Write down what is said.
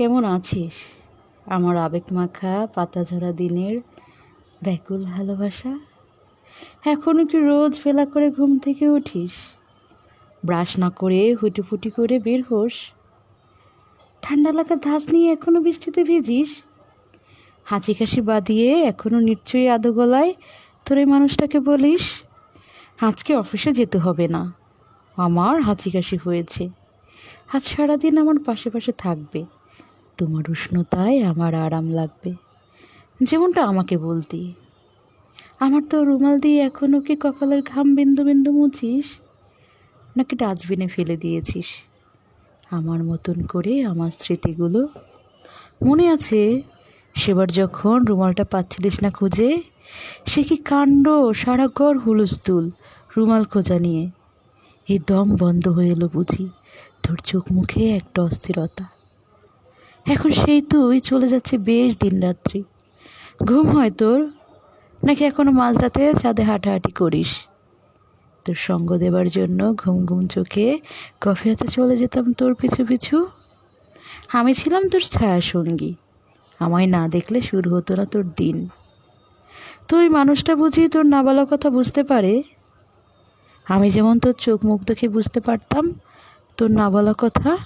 কেমন আছিস? আমার আবেগ মাখা পাতা ঝরা দিনের ব্যাকুল ভালোবাসা। এখনও কি রোজ ফেলা করে ঘুম থেকে উঠিস? ব্রাশ না করে হুটিপুটি করে বের হোস। ঠান্ডা লাগার ধাস নিয়ে এখনও বৃষ্টিতে ভিজিস? হাঁচি কাশি বাদিয়ে এখনও নিশ্চয়ই আদো গলায় তোর এই মানুষটাকে বলিস, আজকে অফিসে যেতে হবে না। আমার হাঁচি কাশি হয়েছে। আজ সারাদিন আমার পাশে পাশে থাকবে। তোমার উষ্ণতায় আমার আরাম লাগবে। যেমনটা আমাকে বলতি। আমার তো রুমাল দিয়ে এখনও কি কপালের ঘাম বিন্দু বিন্দু মুছিস? নাকি ডাস্টবিনে ফেলে দিয়েছিস? আমার মতন করে আমার স্মৃতিগুলো। মনে আছে, সেবার যখন রুমালটা পাচ্ছিলিস না খুঁজে, সে কি কাণ্ড, সারা ঘর হুলস্থুল রুমাল খোঁজা নিয়ে। এই দম বন্ধ হয়ে এলো বুঝি। তোর চোখ মুখে একটা অস্থিরতা। এখন সেই তুই চলে যাচ্ছে বেশ দিনরাত্রি ঘুম হয় তোর? নাকি এখনও মাঝরাতে চাঁদে হাঁটাহাঁটি করিস? তোর সঙ্গ দেবার জন্য ঘুম ঘুম চোখে কফি হাতে চলে যেতাম তোর পিছু পিছু। আমি ছিলাম তোর ছায়া সঙ্গী। আমায় না দেখলে শুরু হতো না তোর দিন। তুই মানুষটা বুঝি তোর নাবালক কথা বুঝতে পারে। আমি যেমন তোর চোখ মুখ দেখে বুঝতে পারতাম, তোর নাবালক কথা